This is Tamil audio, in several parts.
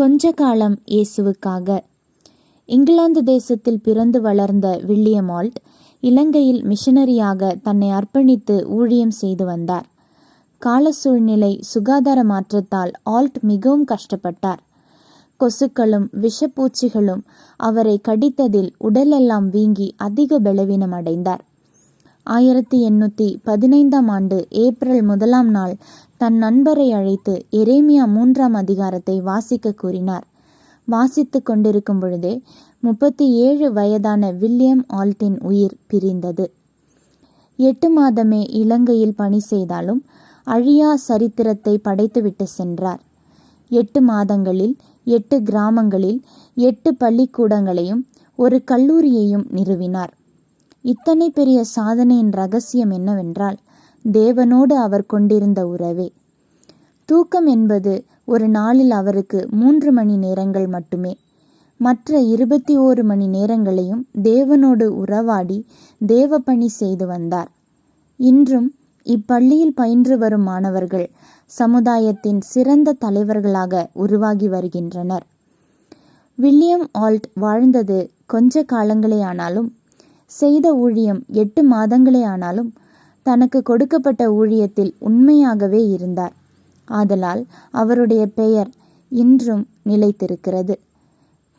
கொஞ்ச காலம் இயேசுவுக்காக. இங்கிலாந்து தேசத்தில் பிறந்து வளர்ந்த வில்லியம் ஆல்ட் இலங்கையில் மிஷனரியாக தன்னை அர்ப்பணித்து ஊழியம் செய்து வந்தார். கால சூழ்நிலை சுகாதார மாற்றத்தால் ஆல்ட் மிகவும் கஷ்டப்பட்டார். கொசுக்களும் விஷப்பூச்சிகளும் அவரை கடித்ததில் உடலெல்லாம் வீங்கி அதிக பலவீனம் அடைந்தார் ஆயிரத்தி எண்ணூற்றி பதினைந்தாம் ஆண்டு ஏப்ரல் முதலாம் நாள் தன் நண்பரை அழைத்து எரேமியா மூன்றாம் அதிகாரத்தை வாசிக்க கூறினார். வாசித்து கொண்டிருக்கும் பொழுதே முப்பத்தி ஏழு வயதான வில்லியம் ஆல்டின் உயிர் பிரிந்தது. எட்டு மாதமே இலங்கையில் பணி செய்தாலும் அழியா சரித்திரத்தை படைத்துவிட்டு சென்றார். எட்டு மாதங்களில் எட்டு கிராமங்களில் எட்டு பள்ளிக்கூடங்களையும் ஒரு கல்லூரியையும் நிறுவினார். இத்தனை பெரிய சாதனையின் ரகசியம் என்னவென்றால் தேவனோடு அவர் கொண்டிருந்த உறவே. தூக்கம் என்பது ஒரு நாளில் அவருக்கு மூன்று மணி நேரங்கள் மட்டுமே. மற்ற இருபத்தி ஓரு மணி நேரங்களையும் தேவனோடு உறவாடி தேவ பணி செய்து வந்தார். இன்றும் இப்பள்ளியில் பயின்று வரும் மாணவர்கள் சமுதாயத்தின் சிறந்த தலைவர்களாக உருவாகி வருகின்றனர். வில்லியம் ஆல்ட் வாழ்ந்தது கொஞ்ச காலங்களே ஆனாலும் செய்த ஊழியம் எட்டு மாதங்களே ஆனாலும் தனக்கு கொடுக்கப்பட்ட ஊழியத்தில் உண்மையாகவே இருந்தார். ஆதலால் அவருடைய பெயர் இன்றும் நிலைத்திருக்கிறது.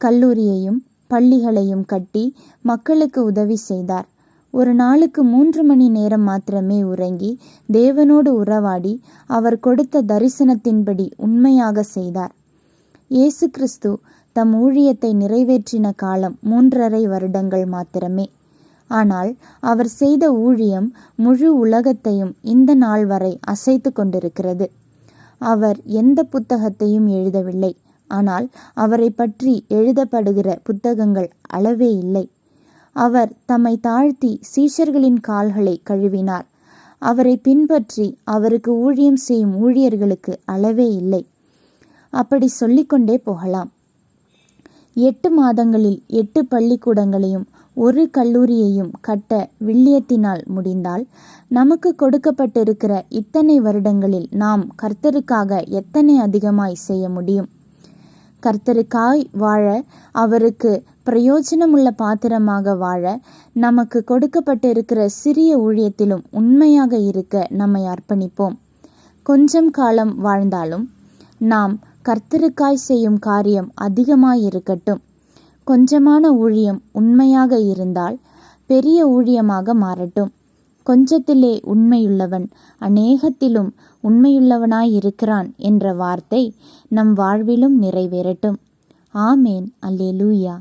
கல்லூரியையும் பள்ளிகளையும் கட்டி மக்களுக்கு உதவி செய்தார். ஒரு நாளுக்கு மூன்று மணி நேரம் மாத்திரமே உறங்கி தேவனோடு உறவாடி அவர் கொடுத்த தரிசனத்தின்படி உண்மையாக செய்தார். இயேசு கிறிஸ்து தம் ஊழியத்தை நிறைவேற்றின காலம் மூன்றரை வருடங்கள் மாத்திரமே. ஆனால் அவர் செய்த ஊழியம் முழு உலகத்தையும் இந்த நாள் வரை அசைத்து கொண்டிருக்கிறது. அவர் எந்த புத்தகத்தையும் எழுதவில்லை. ஆனால் அவரை பற்றி எழுதப்படுகிற புத்தகங்கள் அளவே இல்லை. அவர் தம்மை தாழ்த்தி சீஷர்களின் கால்களை கழுவினார். அவரை பின்பற்றி அவருக்கு ஊழியம் செய்யும் ஊழியர்களுக்கு அளவே இல்லை. அப்படி சொல்லிக்கொண்டே போகலாம். எட்டு மாதங்களில் எட்டு பள்ளிக்கூடங்களையும் ஒரு கல்லூரியையும் கட்ட வில்லியத்தினால் முடிந்தால் நமக்கு கொடுக்கப்பட்டிருக்கிற இத்தனை வருடங்களில் நாம் கர்த்தருக்காக எத்தனை அதிகமாய் செய்ய முடியும்? கர்த்தருக்காய் வாழ அவருக்கு பிரயோஜனமுள்ள பாத்திரமாக வாழ நமக்கு கொடுக்கப்பட்டிருக்கிற சிறிய ஊழியத்திலும் உண்மையாக இருக்க நம்மை அர்ப்பணிப்போம். கொஞ்சம் காலம் வாழ்ந்தாலும் நாம் கர்த்தருக்காய் செய்யும் காரியம் அதிகமாயிருக்கட்டும் கொஞ்சமான ஊழியம் உண்மையாக இருந்தால் பெரிய ஊழியமாக மாறட்டும். கொஞ்சத்திலே உண்மையுள்ளவன் அநேகத்திலும் உண்மையுள்ளவனாயிருக்கிறான் என்ற வார்த்தை நம் வாழ்விலும் நிறைவேறட்டும். ஆமேன். அல்லேலூயா.